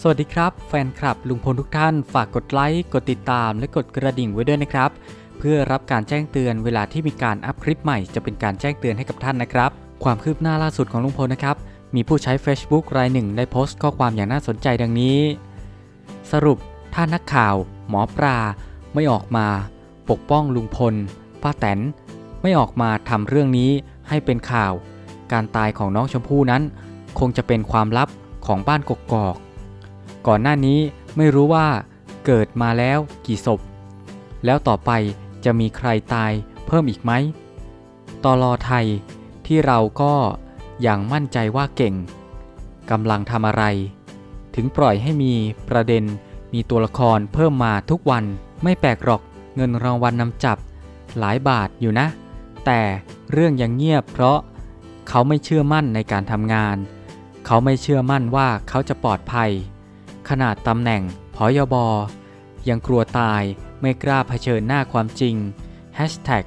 สวัสดีครับ แฟนคลับลุงพลทุกท่าน ฝากกดไลค์กดติดตามและกดกระดิ่งไว้ด้วยนะครับ เพื่อรับการแจ้งเตือนเวลาที่มีการอัพคลิปใหม่จะเป็นการแจ้งเตือนให้กับท่านนะครับ ความคืบหน้าล่าสุดของลุงพลนะครับ มีผู้ใช้ Facebook รายหนึ่งได้โพสต์ข้อความอย่างน่าสนใจดังนี้ สรุปถ้านักข่าว หมอปลาไม่ออกมา ปกป้องลุงพลป้าแตนไม่ออกมาทำเรื่องนี้ให้เป็นข่าว การตายของน้องชมพู่นั้น คงจะเป็นความลับของบ้านกกอก ก่อนหน้านี้ไม่รู้ว่าเกิดมาแล้วกี่ศพ แล้วต่อไปจะมีใครตายเพิ่มอีกไหมตอรอไทยที่เราก็อย่างมั่นใจว่าเก่งกำลังทำอะไร ถึงปล่อยให้มีประเด็นมีตัวละครเพิ่มมาทุกวันไม่แปลกหรอกเงินรางวัลนนำจับหลายบาทอยู่นะ แต่เรื่องยังเงียบเพราะเขาไม่เชื่อมั่นในการทำงาน เขาไม่เชื่อมั่นว่าเขาจะปลอดภัย ขนาดตำแหน่งพอยบยังกลัวตายไม่กล้าเผชิญหน้าความจริง Hashtag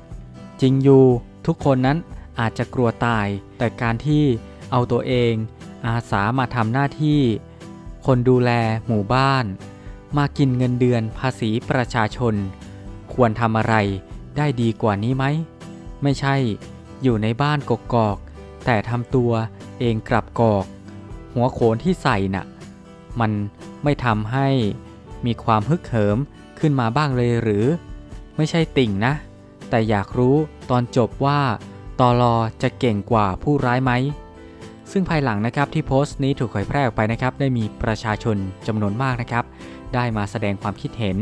จริงอยู่ทุกคนนั้นอาจจะกลัวตาย แต่การที่เอาตัวเอง อาสามาทำหน้าที่ คนดูแลหมู่บ้าน มากินเงินเดือนภาษีประชาชน ควรทำอะไรได้ดีกว่านี้ไหม ไม่ใช่ อยู่ในบ้านกกอกแต่ทำตัวเองกลับกอก หัวโขนที่ใส่น่ะ มัน ไม่ทำให้มีความฮึกเหิมขึ้นมาบ้างเลยหรือ ไม่ใช่ติ่งนะ แต่อยากรู้ตอนจบว่าตอรอจะเก่งกว่าผู้ร้ายไหม ซึ่งภายหลังนะครับที่โพสต์นี้ถูกเผยแพร่ออกไปนะครับ ได้มีประชาชนจำนวนมากนะครับ ได้มาแสดงความคิดเห็น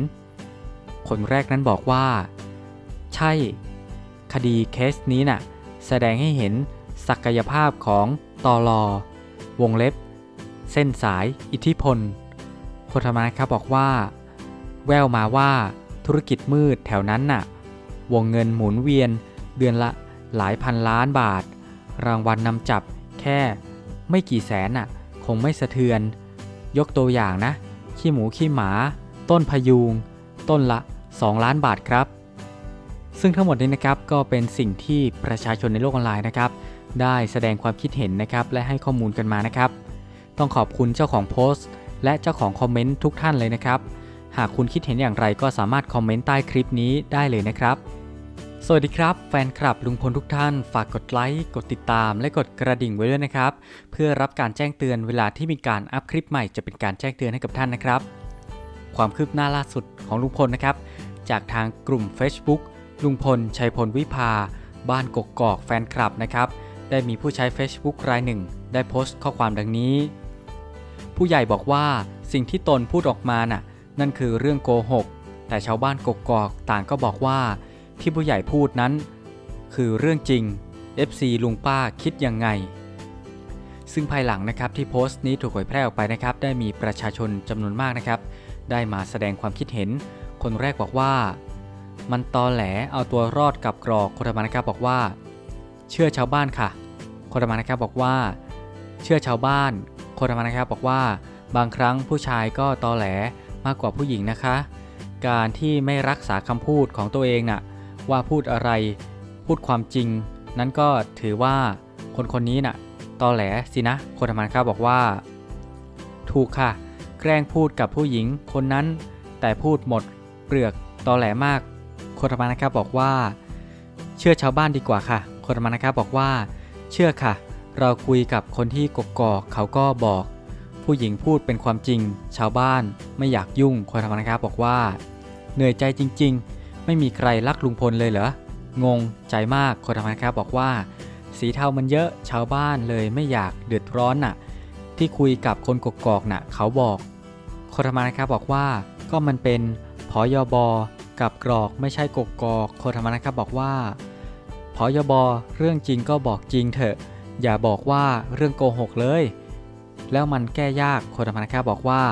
คนแรกนั้นบอกว่า ใช่ คดีเคสนี้น่ะ แสดงให้เห็นศักยภาพของตอรอวงเล็บ เส้นสาย อิทธิพล โคธรรมานครับบอกว่า แววมาว่าธุรกิจมืดแถวนั้นน่ะ วงเงินหมุนเวียนเดือนละหลายพันล้านบาท รางวัลนนำจับแค่ไม่กี่แสนน่ะ คงไม่สะเทือน ยกตัวอย่างนะ ขี้หมูขี้หมา ต้นพยุง ต้นละ 2 ล้านบาทครับ ซึ่งทั้งหมดนี้นะครับก็เป็นสิ่งที่ประชาชนในโลกออนไลน์นะครับ ได้แสดงความคิดเห็นนะครับและให้ข้อมูลกันมานะครับ ต้องขอบคุณเจ้าของโพสต์ และเจ้าของคอมเมนต์ทุกท่านเลยนะครับ หากคุณคิดเห็นอย่างไรก็สามารถคอมเมนต์ใต้คลิปนี้ได้เลยนะครับ สวัสดีครับ แฟนคลับลุงพลทุกท่าน ฝากกดไลค์ กดติดตาม และกดกระดิ่งไว้ด้วยนะครับ เพื่อรับการแจ้งเตือนเวลาที่มีการอัพคลิปใหม่จะเป็นการแจ้งเตือนให้กับท่านนะครับ ความคืบหน้าล่าสุดของลุงพลนะครับ จากทางกลุ่ม Facebook ลุงพลชัยพลวิภา บ้านกกอกแฟนคลับนะครับ ได้มีผู้ใช้ Facebook รายหนึ่ง ได้โพสต์ข้อความดังนี้ ผู้ใหญ่บอกว่าสิ่งที่ตนพูดออกมาน่ะ นั่นคือเรื่องโกหก แต่ชาวบ้านกกอกต่างก็บอกว่า ที่ผู้ใหญ่พูดนั้น คือเรื่องจริง FC ลุงป้าคิดยังไง ซึ่งภายหลังนะครับที่โพสต์นี้ถูกเผยแพร่ออกไปนะครับ ได้มีประชาชนจำนวนมากนะครับ ได้มาแสดงความคิดเห็น คนแรกบอกว่า มันตอแหลเอาตัวรอดกับกรอกคนธรรมนะครับบอกว่า เชื่อชาวบ้านค่ะคนธรรมนะครับบอกว่า เชื่อชาวบ้าน คนธรรมานะครับบอกว่าบางครั้งผู้ชายก็ตอแหลมากกว่าผู้หญิงนะคะ การที่ไม่รักษาคำพูดของตัวเองน่ะว่าพูดอะไรพูดความจริง นั้นก็ถือว่าคนคนนี้น่ะตอแหลสินะคนธรรมานะครับบอกว่า ถูกค่ะ แกล้งพูดกับผู้หญิงคนนั้น แต่พูดหมดเปลือกตอแหลมาก คนธรรมานะครับบอกว่า เชื่อชาวบ้านดีกว่าค่ะ คนธรรมานะครับบอกว่า เชื่อค่ะ เราคุยกับคนที่กกอกเขาก็บอก ผู้หญิงพูดเป็นความจริง ชาวบ้านไม่อยากยุ่งคนธรรมานะครับบอกว่า เหนื่อยใจจริง ๆ ไม่มีใครรักลุงพลเลยเหรองงใจมากคนธรรมานะครับบอกว่า สีเทามันเยอะชาวบ้านเลยไม่อยากเดือดร้อนน่ะ ที่คุยกับคนกกอกน่ะ เขาบอกคนธรรมานะครับบอกว่าก็มันเป็นพอยบกับกรอกไม่ใช่กกอกคนธรรมานะครับบอกว่าพอยบเรื่องจริงก็บอกจริงเถอะ อย่าบอกว่าเรื่องโกหกเลย แล้วมันแก้ยากคนธรรมานะครับบอกว่า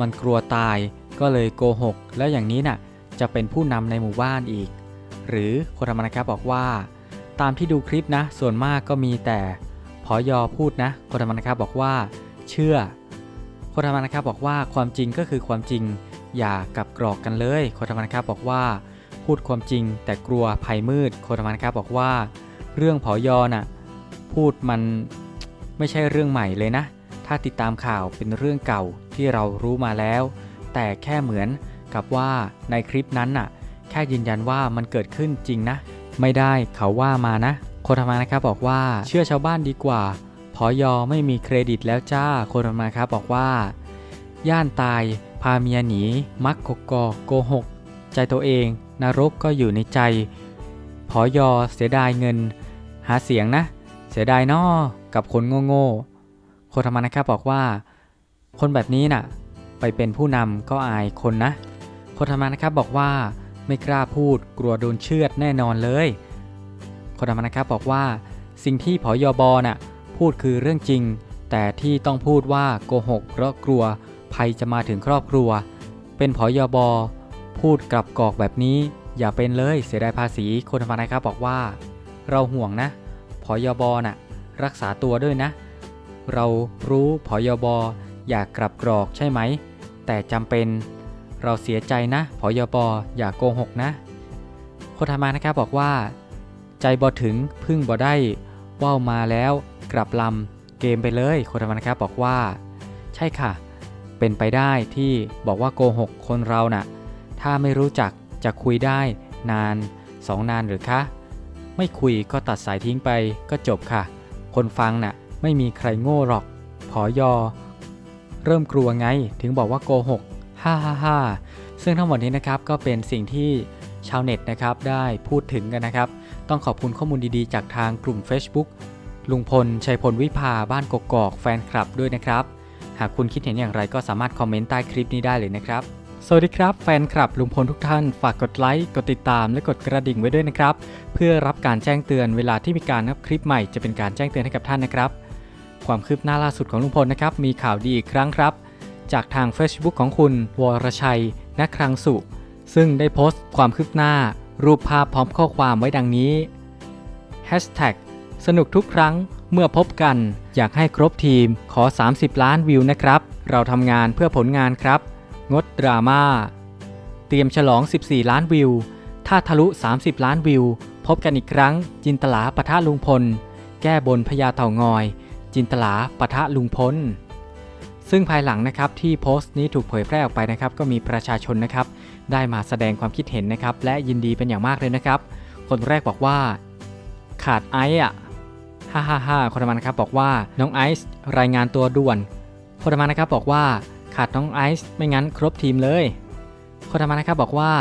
มันกลัวตายก็เลยโกหก แล้วอย่างนี้น่ะจะเป็นผู้นำในหมู่บ้านอีก หรือคนธรรมานะครับบอกว่า ตามที่ดูคลิปนะ ส่วนมากก็มีแต่พอยอพูดนะคนธรรมานะครับบอกว่า เชื่อคนธรรมานะครับบอกว่าความจริงก็คือความจริง อย่ากลับกรอกกันเลยคนธรรมานะครับบอกว่า พูดความจริงแต่กลัวภัยมืดคนธรรมานะครับบอกว่า เรื่องผอยอน่ะ พูดมันไม่ใช่เรื่องใหม่เลยนะ ถ้าติดตามข่าวเป็นเรื่องเก่าที่เรารู้มาแล้ว แต่แค่เหมือนกับว่าในคลิปนั้นน่ะ แค่ยืนยันว่ามันเกิดขึ้นจริงนะ ไม่ได้เขาว่ามานะคธรรมานะครับบอกว่าเชื่อชาวบ้านดีกว่าพอยอไม่มีเครดิตแล้วจ้าคธรรมาครับบอกว่า ย่านตายพาเมียหนี มักกกอกโกหก ใจตัวเอง นรกก็อยู่ในใจ พอยอเสียดายเงิน หาเสียงนะ เสียดายนอกับคนโง่ๆโคธรรมานะครับบอกว่า คนแบบนี้น่ะ ไปเป็นผู้นำก็อายคนนะ โคธรรมานะครับบอกว่าไม่กล้าพูดกลัวโดนเชือดแน่นอนเลยโคธรรมานะครับบอกว่า สิ่งที่ผอยอบอน่ะพูดคือเรื่องจริง แต่ที่ต้องพูดว่าโกหกเพราะกลัวภัยจะมาถึงครอบครัว เป็นผอยอบอพูดกลับกอกแบบนี้ อย่าเป็นเลยเสียดายภาษีโคธรรมานะครับบอกว่า เราห่วงนะ ผอยบอน่ะรักษาตัวด้วยนะ เรารู้ผอยบออยากกลับกรอกใช่ไหม แต่จำเป็น เราเสียใจนะผอยบออย่าโกหกนะโคธรรมานะครับบอกว่า ใจบอถึงพึ่งบอได้ว่าวมาแล้วกลับลำเกมไปเลยโคธรรมานะครับบอกว่า ใช่ค่ะ เป็นไปได้ที่บอกว่าโกหกคนเราน่ะถ้าไม่รู้จักจะคุยได้นานสองนานหรือคะ ไม่คุยก็ตัดสายทิ้งไปก็จบค่ะ คนฟังน่ะไม่มีใครโง่หรอก ผอยอ เริ่มกลัวไงถึงบอกว่าโกหกฮ่าฮ่าฮ่าซึ่งทั้งหมดนี้นะครับก็เป็นสิ่งที่ชาวเน็ตนะครับได้พูดถึงกันนะครับ ต้องขอบคุณข้อมูลดีๆ จากทางกลุ่ม Facebook ลุงพล ชัยพลวิภาบ้านกกอกแฟนคลับด้วยนะครับ หากคุณคิดเห็นอย่างไรก็สามารถคอมเมนต์ใต้คลิปนี้ได้เลยนะครับ สวัสดีครับ แฟนคลับลุงพลทุกท่าน ฝากกดไลค์ กดติดตามและกดกระดิ่งไว้ด้วยนะครับ เพื่อรับการแจ้งเตือนเวลาที่มีการอัพคลิปใหม่จะเป็นการแจ้งเตือนให้กับท่านนะครับ ความคืบหน้าล่าสุดของลุงพลนะครับ มีข่าวดีอีกครั้งครับ จากทาง Facebook ของคุณ วรชัยนครังสุ ซึ่งได้โพสต์ความคืบหน้า รูปภาพพร้อมข้อความไว้ดังนี้ Hashtag สนุกทุกครั้งเมื่อพบกัน อยากให้ครบทีมขอ 30 ล้านวิวนะครับ เราทำงานเพื่อผลงานครับ งดดราม่า เตรียมฉลอง 14 ล้านวิว ถ้าทะลุ 30 ล้านวิว พบกันอีกครั้ง จินตลาปะทะลุงพล แก้บนพญาเต่างอย จินตลาปะทะลุงพล ซึ่งภายหลังนะครับที่โพสต์นี้ถูกเผยแพร่ออกไปนะครับ ก็มีประชาชนนะครับ ได้มาแสดงความคิดเห็นนะครับ และยินดีเป็นอย่างมากเลยนะครับ คนแรกบอกว่า ขาดไอซ์อะฮ่าฮ่าฮ่าคนมันนะครับบอกว่าน้องไอซ์รายงานตัวด่วนคนมันนะครับบอกว่า ขาดน้องไอซ์ไม่งั้นครบทีมเลยโคนมันะครับบอกว่า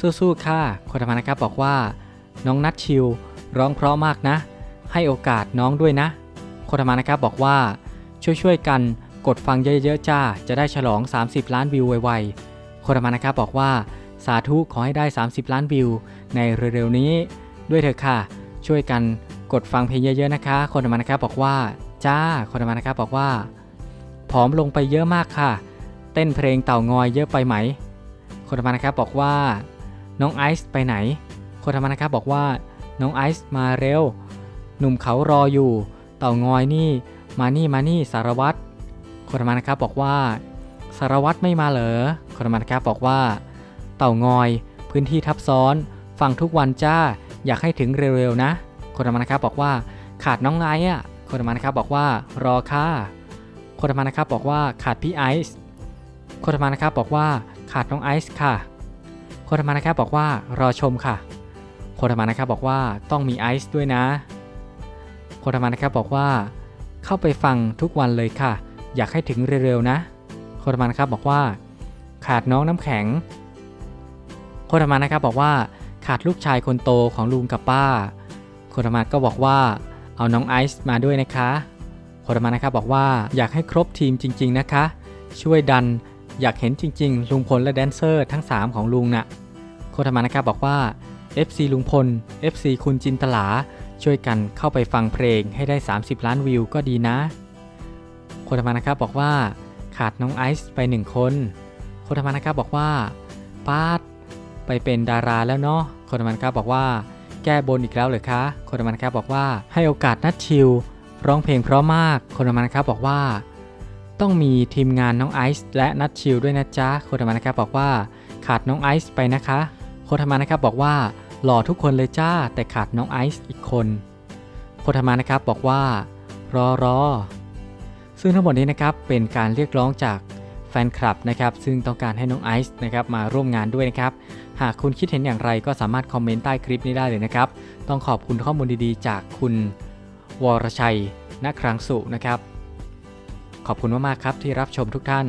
สู้ๆค่ะโคนมันะครับบอกว่า น้องนัทชิวร้องเพราะมากนะ ให้โอกาสน้องด้วยนะโคนมันะครับบอกว่า ช่วยๆกันกดฟังเยอะๆจ้าจะได้ฉลอง 30 ล้านวิวไวๆโคนมันะครับบอกว่า สาธุขอให้ได้ 30 ล้านวิว ในเร็วๆนี้ ด้วยเถอะค่ะ ช่วยกันกดฟังเพลงเยอะๆนะคะโคนธรมานะครับบอกว่าจ้าโคนธรรมานะครับบอกว่า ผอมลงไปเยอะมากค่ะ เต้นเพลงเต่างอยเยอะไปไหม คนธรรมนะครับบอกว่า น้องไอซ์ไปไหน คนธรรมนะครับบอกว่า น้องไอซ์มาเร็ว หนุ่มเขารออยู่ เต่างอยนี่ มานี่มานี่สารวัตร คนธรรมนะครับบอกว่า สารวัตรไม่มาเหรอ คนธรรมนะครับบอกว่า เต่างอย พื้นที่ทับซ้อน ฟังทุกวันจ้า อยากให้ถึงเร็วๆนะ คนธรรมนะครับบอกว่า ขาดน้องไอซ์อะคนธรรมนะครับบอกว่ารอค่ะ คนธรมานะครับบอกว่าขาดพี่ไอซ์คนธรมานะครับบอกว่าขาดน้องไอซ์ค่ะ คนธรมานะครับบอกว่ารอชมค่ะ คนธรมานะครับบอกว่าต้องมีไอซ์ด้วยนะ คนธรมานะครับบอกว่า เข้าไปฟังทุกวันเลยค่ะ อยากให้ถึงเร็วๆนะ คนธรมานะครับบอกว่า ขาดน้องน้ำแข็ง คนธรมานะครับบอกว่าขาดลูกชายคนโตของลุงกับป้าโคธรมาก็บอกว่าเอาน้องไอซ์มาด้วยนะคะ โคธรรมานะครับบอกว่าอยากให้ครบทีมจริง ๆนะคะ ช่วยดันอยากเห็นจริง ๆ ลุงพลและแดนเซอร์ทั้ง 3 ของลุงน่ะโคธรรมานะครับบอกว่า FC ลุงพล FC คุณจินตลา ช่วยกันเข้าไปฟังเพลงให้ได้ 30 ล้านวิวก็ดีนะโคธรรมานะครับบอกว่าขาดน้องไอซ์ไป 1 คนโคธรรมานะครับบอกว่าปาดไปเป็นดาราแล้วเนาะคนมันะครับบอกว่าแก้บนอีกแล้วเหรอคะคนมันะครับบอกว่าให้โอกาสนัดชิว ร้องเพลงเพราะมากโคนนมานะครับบอกว่า ต้องมีทีมงานน้องไอซ์และนัดชิลด้วยนะจ๊ะโคโนมานะครับบอกว่า ขาดน้องไอซ์ไปนะคะโคโนมานะครับบอกว่าหล่อทุกคนเลยจ้า แต่ขาดน้องไอซ์อีกคนโคโนมานะครับบอกว่ารอรอซึ่งทั้งหมดนี้นะครับเป็นการเรียกร้องจากแฟนคลับนะครับซึ่งต้องการให้น้องไอซ์นะครับมาร่วมงานด้วยนะครับ หากคุณคิดเห็นอย่างไรก็สามารถคอมเมนต์ใต้คลิปนี้ได้เลยนะครับ ต้องขอบคุณข้อมูลดีๆ จากคุณ วรชัยนครังสุนะครับ ขอบคุณมากๆครับที่รับชมทุกท่าน